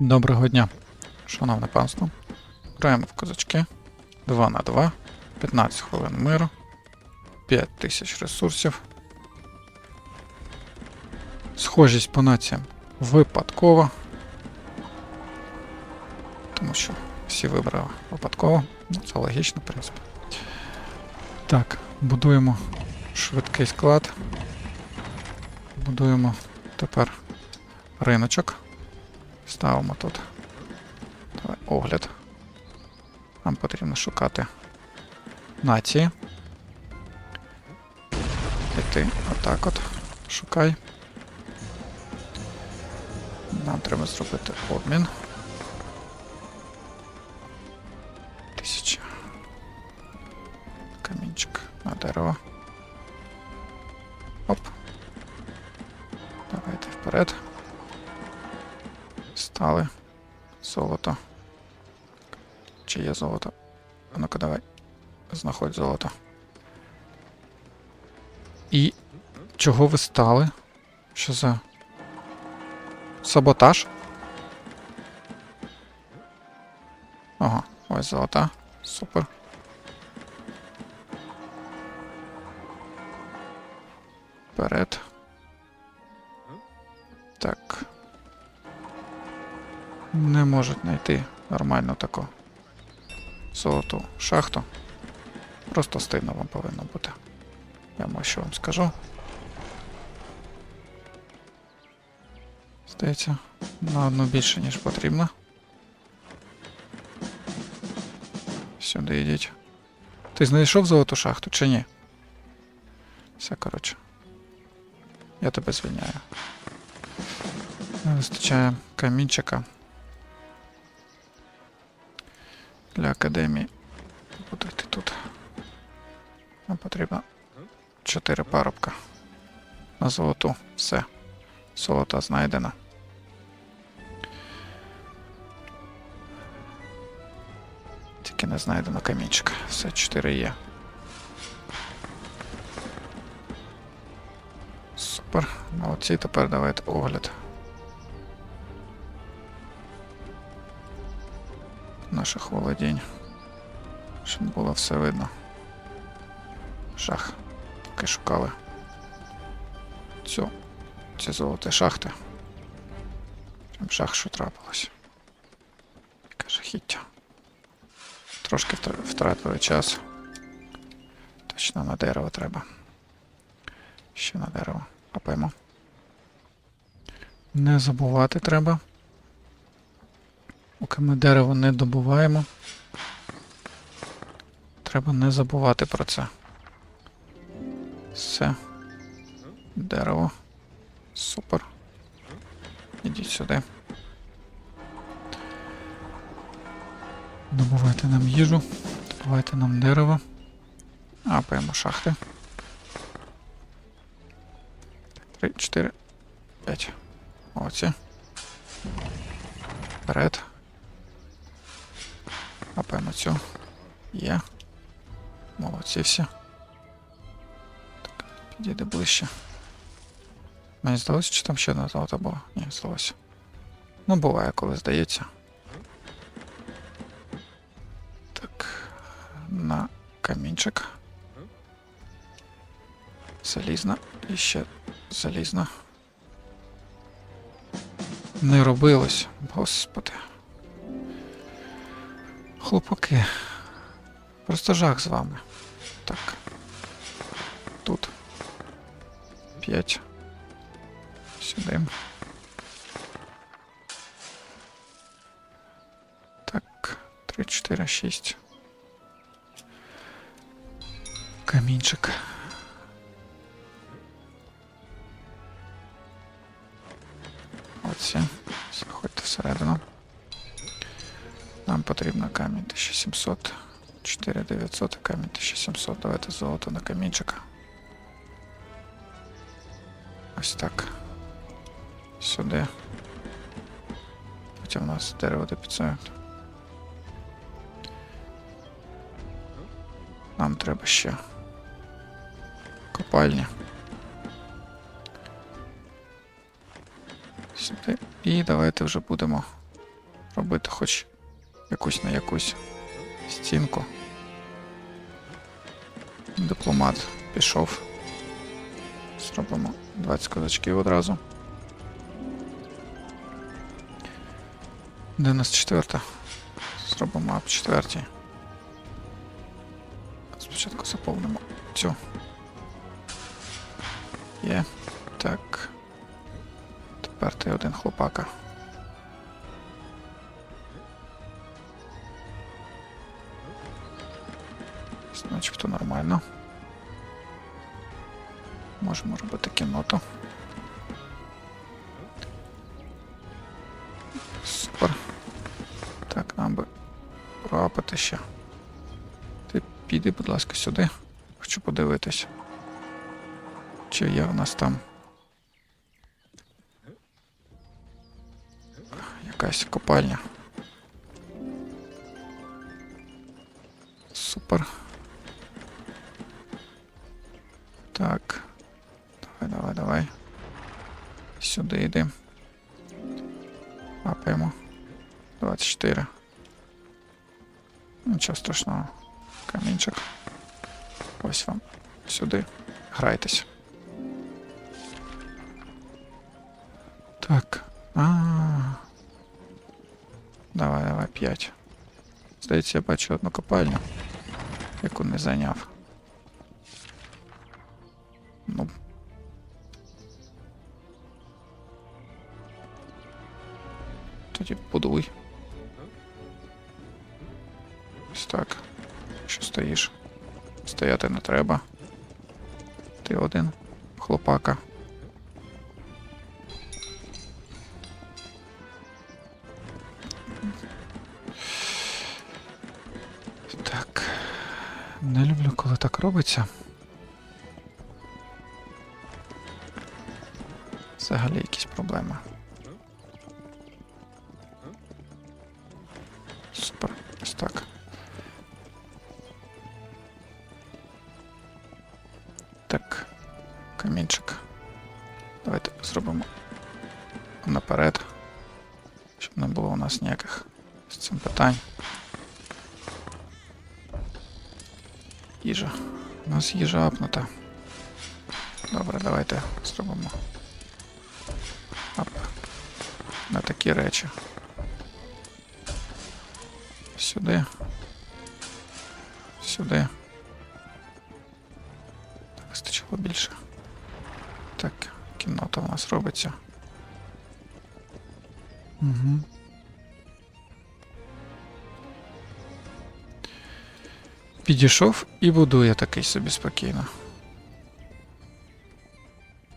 Доброго дня, шановне панство. Граємо в козачки 2 на 2, 15 хвилин миру, 5 тисяч ресурсів. Схожість по націям випадкова. Тому що всі вибрали випадково. Ну, це логічно, в принципі. Так, будуємо швидкий склад. Будуємо тепер риночок. Ставимо тут Давай, огляд. Нам потрібно шукати нації. І ти отак от шукай. Нам треба зробити обмін. Тисяча. Камінчик на дерево. Стали. Золото. Чи є золото? А Ну-ка давай. Знаходь золото. І чого ви стали? Що за. Саботаж? Ага, ось золота. Супер. Вперед. Можуть знайти нормально таку золоту шахту. Просто стильно вам повинно бути. Я вам що вам скажу. Здається, на одну більше, ніж потрібно. Сюди йдіть. Ти знайшов золоту шахту чи ні? Все, коротше. Я тебе звільняю. Не вистачає камінчика. Для академії. Будуйте тут. Нам потрібно 4 парубка. На золоту. Все. Золото знайдено. Тільки не знайдено камінчик. Все, 4 є. Супер. Молодці, тепер давайте огляд. Наших володінь. Щоб було все видно. Шах. Поки шукали цю, ці золоті шахти. Прям шах, що трапилось. Яке жахіття. Трошки втратили час. Точно на дерево треба. Ще на дерево. Копаємо. Не забувати треба. Ми дерево не добуваємо. Треба не забувати про це. Все. Дерево. Супер. Ідіть сюди. Добувайте нам їжу. Добувайте нам дерево. Апаємо шахти. Три, чотири, п'ять. Оці. Вперед. Апаємо цю. Є. Молодці всі. Так, підійде ближче. Мені здалося, чи там ще одна золота була? Ні, здалося. Ну, буває, коли здається. Так. На камінчик. Залізна. І ще залізна. Не робилось, господи. Хлопаки. Просто жах з вами. Так. Тут. П'ять. Сюди. Так. Три, чотири, шість. Камінчик. потрібно камінь 1700. 4900, а камінь 1700. Давайте золото на камінчика. Ось так. Сюди. Потім у нас дерево до 500. Нам треба ще копальня. Сюди. І давайте вже будемо робити хоч Якусь на якусь стінку. Дипломат пішов. Зробимо 20 козачків одразу. 94. Зробимо ап 4. Спочатку заповнимо цю. Є. Так. Тепер ти один хлопака. Нормально. Можемо робити кінноту. Супер. Так, нам би проапати ще. Ти піди, будь ласка, сюди. Хочу подивитись. Чи є у нас там. Якась копальня. Супер. Сюди йди. Апаємо. 24. Нічого страшного. Камінчик. Ось вам. Сюди. Грайтесь. Так. А. Давай, давай, 5. Здається, я бачу одну копальню, яку не зайняв. Не люблю, коли так робиться. Взагалі якісь проблеми. Їжа. У нас їжа апнута. Добре, давайте зробимо. Ап. На такі речі. Сюди. Сюди. Так, вистачило більше. Так, кімната у нас робиться. Угу. Підійшов і будує такий собі спокійно.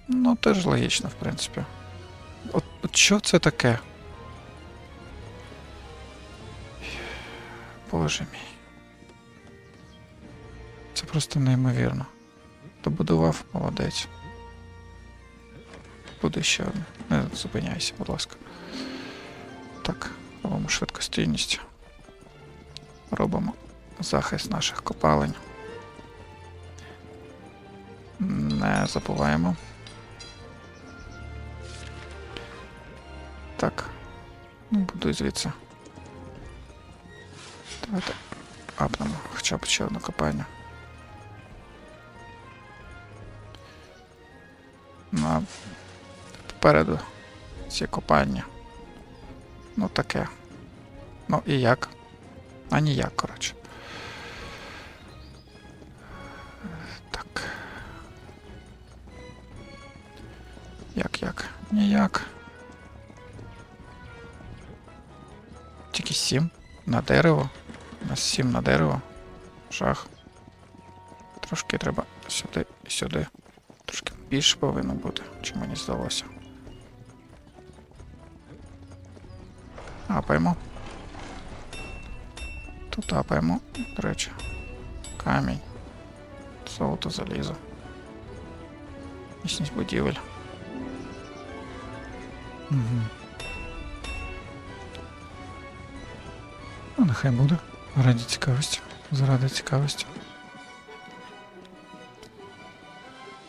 Ну, теж логічно, в принципі. От, от що це таке? Боже мій. Це просто неймовірно. Добудував, молодець. Буде ще одне. Не зупиняйся, будь ласка. Так, робимо швидкостійність. Робимо захист наших копалень. Не забуваємо. Так. Ну, буду звідси. Давайте апнемо хоча б ще одну копальню. На попереду ці копальні. Ну таке. Ну і як? А ніяк, коротше. Ніяк. Тільки сім на дерево. У нас сім на дерево. Жах. Трошки треба сюди і сюди. Трошки більше повинно бути, чи мені здалося. Апаємо. Тут апаємо, до речі. Камінь. Золото залізо. Міцність будівель. Угу. Ну, нехай буде. Раді цікавості. Заради цікавості.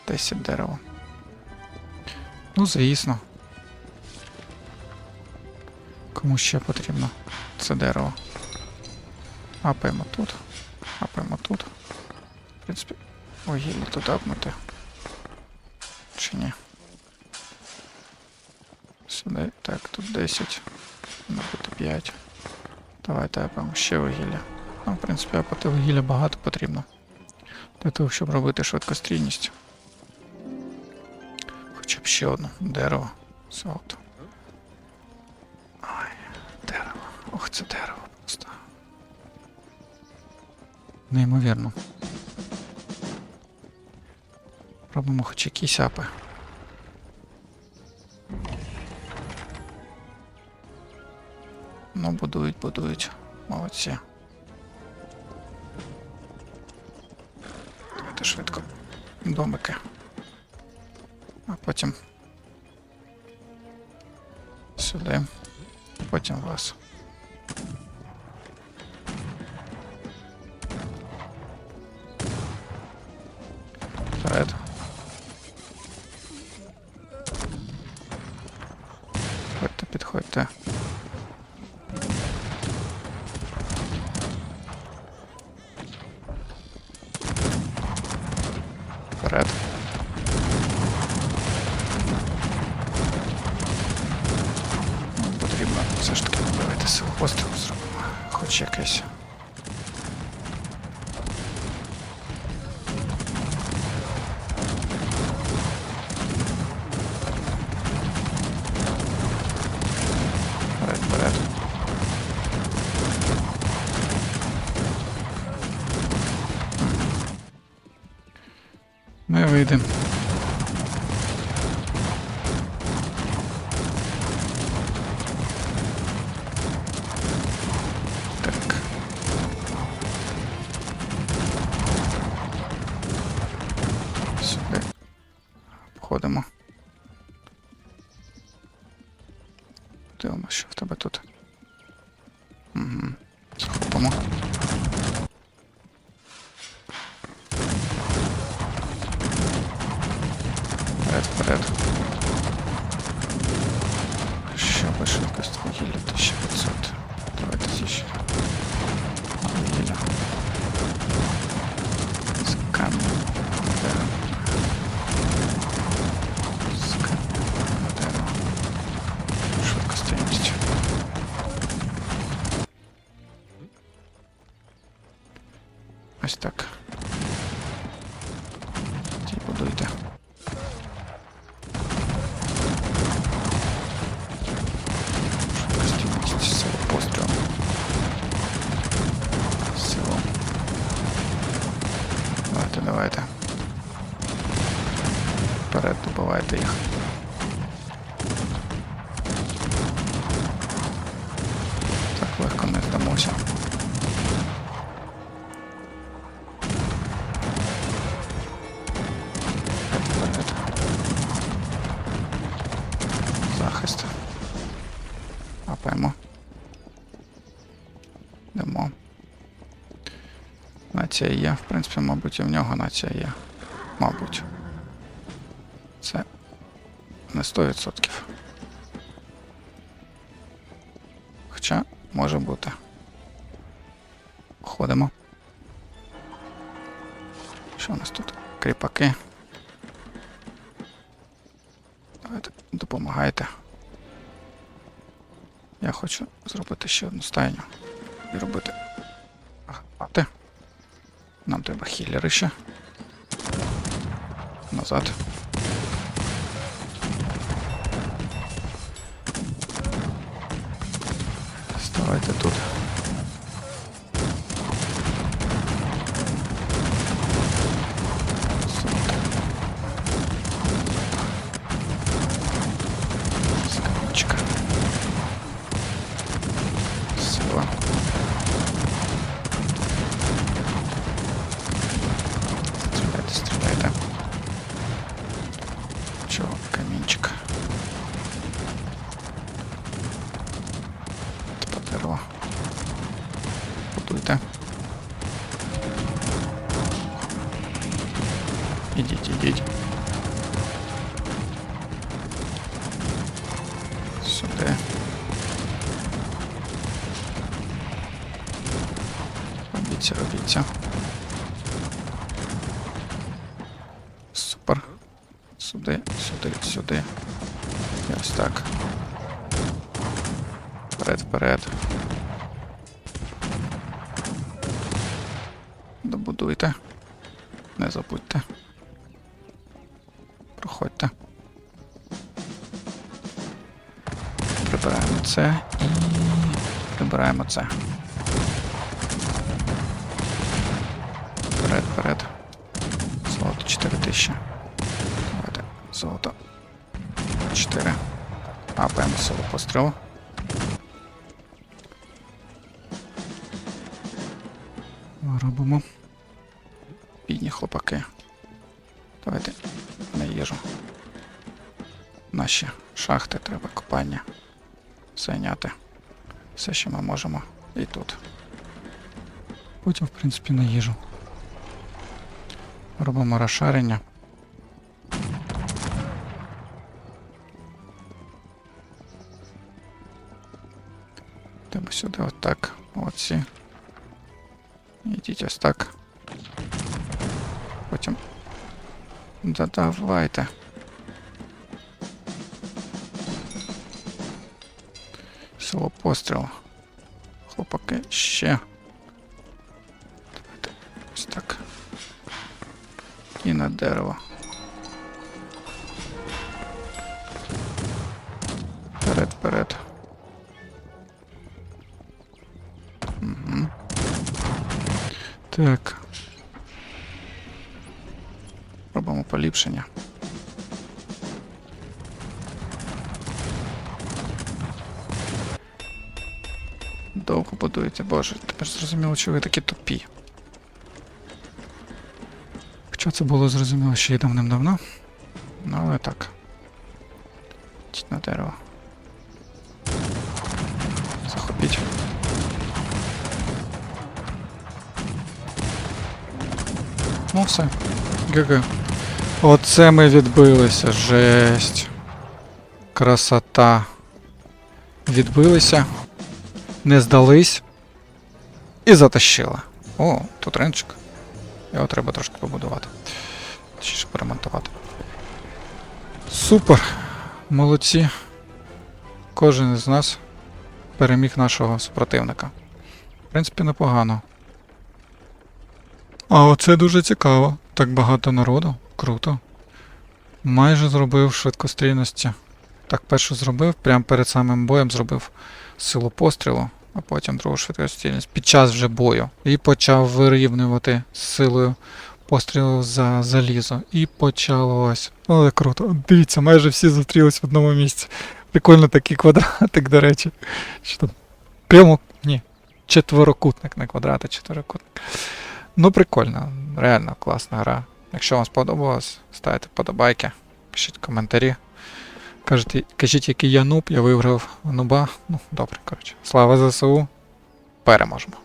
10 дерева. Ну, звісно. Кому ще потрібно? Це дерево. Апаємо тут. Апаємо тут. В принципі, вугілля тут апнути. Чи ні? Сюди. Так, тут 10. Набути 5. Давайте апаємо ще вугілля. Ну, в принципі, апати вугілля багато потрібно. Для того, щоб робити швидкострільність. Хоча б ще одну дерево. Золото. Ай, дерево. Ох, це дерево просто. Неймовірно. Робимо хоч якісь апи. Ну, будують, будують. Молодці. Давайте швидко. Домики. А потім. Сюди. Потім вас. Вперед. Вийдемо. Так. Сюди. Входимо. Дивимося, що в тебе тут. Угу. Схопимо. Ось так. Апаємо. Йдемо. Нація є. В принципі, мабуть, і в нього нація є. Мабуть. Це не 100%. Хоча може бути. Ходимо. Що у нас тут? Кріпаки. Давайте допомагайте. Я хочу зробити ще одну стайню. І робити. Агати. Нам треба хілери ще. Назад. Ставайте тут. Супер. Сюди, сюди, сюди. Ось так. Вперед, вперед. Добудуйте. Не забудьте. Проходьте. Прибираємо це і прибираємо це. 4. Апаємо силу пострілу. Робимо. Бідні хлопаки. Давайте на їжу. Наші шахти треба копання. Зайняти. Все, що ми можемо. І тут. Потім, в принципі, на їжу. Робимо розшарення. Треба сюди отак. Оці. Ідіть ось так. Потім. Да давайте. Село постріл. Хлопаки ще. Давайте ось так. І на дерево. Так. Робимо поліпшення. Довго будуєте, боже, тепер зрозуміло, що ви такі тупі. Хоча це було зрозуміло ще й давним-давно. Ну, але так. Йдіть на дерево. Все. ГГ. Оце ми відбилися. Жесть. Красота. Відбилися. Не здались. І затащили. О, тут ринчик. Його треба трошки побудувати. Точніше поремонтувати. Супер. Молодці. Кожен із нас переміг нашого супротивника. В принципі, непогано. А оце дуже цікаво. Так багато народу. Круто. Майже зробив швидкострільності. Так, першу зробив, прямо перед самим боєм зробив силу пострілу, а потім другу швидкострільність під час вже бою. І почав вирівнювати силою пострілу за залізо. І почалось. Але круто. Дивіться, майже всі зустрілись в одному місці. Прикольно такий квадратик, до речі. Що там? Прямо. Ні. Четверокутник, не квадрат, а четверокутник. Ну, прикольно, реально класна гра. Якщо вам сподобалось, ставте подобайки, пишіть коментарі. Кажете, кажіть, який я нуб, я виграв нуба. Ну, добре, коротше. Слава ЗСУ. Переможемо.